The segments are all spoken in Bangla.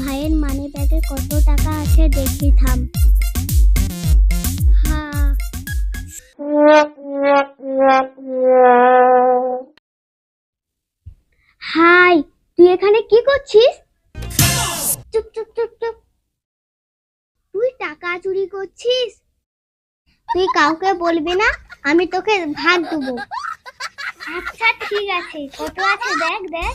ভাইয়ের মানি ব্যাগে কত টাকা আছে দেখি থাম। হাই, তুই এখানে কি করছিস? চুপ চুপ চুপ চুপ। তুই টাকা চুরি করছিস? তুই কাউকে বলবি না, আমি তোকে ভাগ দেবো। আচ্ছা ঠিক আছে, কত আছে দেখ দেখ।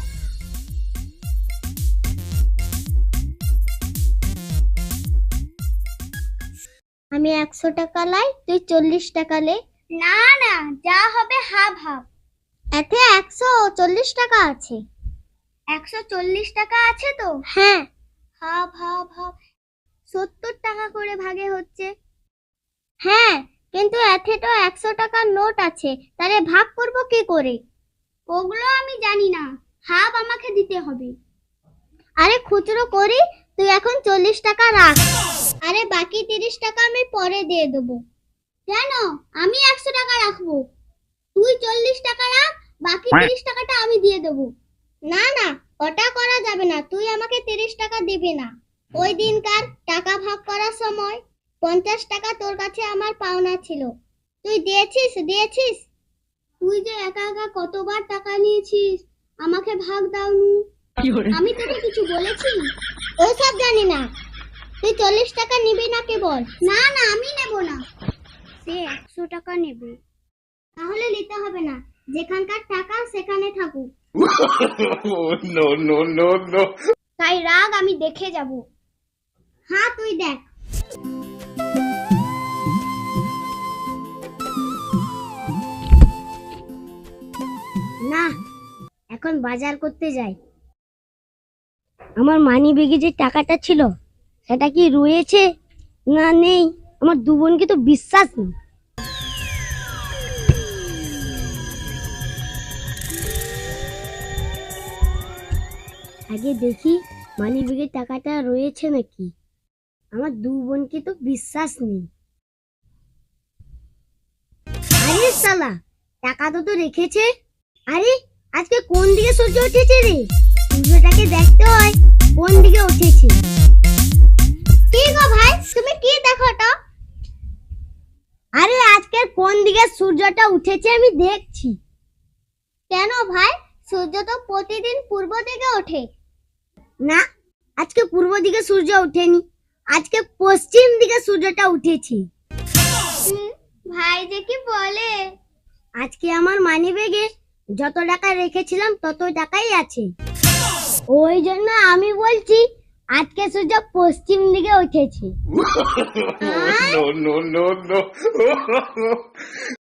আমি একশো টাকা লাই তুই চল্লিশ টাকা লে। না না যা হবে হাফ হাফ এতে একশো চল্লিশ টাকা আছে। একশো চল্লিশ টাকা আছে তো? হ্যাঁ। হাফ হাফ হাফ সত্তর টাকা করে ভাগে হচ্ছে। হ্যাঁ কিন্তু এতে তো একশো টাকার নোট আছে। তাহলে ভাগ করব কি করে? ওগুলো আমি জানি না। হাফ আমাকে দিতে হবে। আরে খুচরো করি তুই এখন চল্লিশ টাকা রাখ। আরে বাকি তিরিশ টাকা আমি পরে দিয়ে দেবো। কেন আমি একশো টাকা রাখব। তুই চল্লিশ টাকা রাখ বাকি তিরিশ টাকাটা আমি দিয়ে দেবো। না না ওটা করা যাবে না। তুই আমাকে তিরিশ টাকা দিবি না। ওই দিনকার টাকা ভাগ করার সময় পঞ্চাশ টাকা তোর কাছে আমার পাওনা ছিল। তুই দিয়েছিস দিয়েছিস? তুই যে একা একা কতবার টাকা নিয়েছিস? আমাকে ভাগ দাওনি আমি তোকে কিছু বলেছি? ওসব জানি না। তুই চল্লিশ টাকা নিবি না কে বল? না না আমি নেব না। সে একশো টাকা নেবে। তাহলে নিতে হবে না। যেখানকার টাকা সেখানে থাকুক। No no no no তাই রাগ আমি দেখে যাব। হ্যাঁ তুই দেখ। না এখন বাজার করতে যাই। আমার মানি ব্যাগে যে টাকাটা ছিল সেটা কি রয়েছে? না, নেই। আমার দু বোনকে তো বিশ্বাস নেই। আগে দেখি মানি টাকাটা রয়েছে নাকি? আমার দু বোনকে তো বিশ্বাস নেই। আরে সালা টাকা তো তো রেখেছে। আরে, আজকে কোন দিকে সূর্য উঠেছে রে? সূর্যটাকে দেখতে হয়, কোন দিকে উঠেছে? দিকে সূর্যটা উঠেছে আমি দেখছি। কেন ভাই? সূর্য তো প্রতিদিন পূর্ব দিকে ওঠে। না আজকে পূর্ব দিকে সূর্য ওঠেনি আজকে পশ্চিম দিকে সূর্যটা উঠেছে। ভাই যে কি বলে? আজকে আমার মানি ব্যাগে যত টাকা রেখেছিলাম তত টাকাই আছে। ওই জন্য আমি বলছি আজকে সূর্য পশ্চিম দিকে উঠেছে।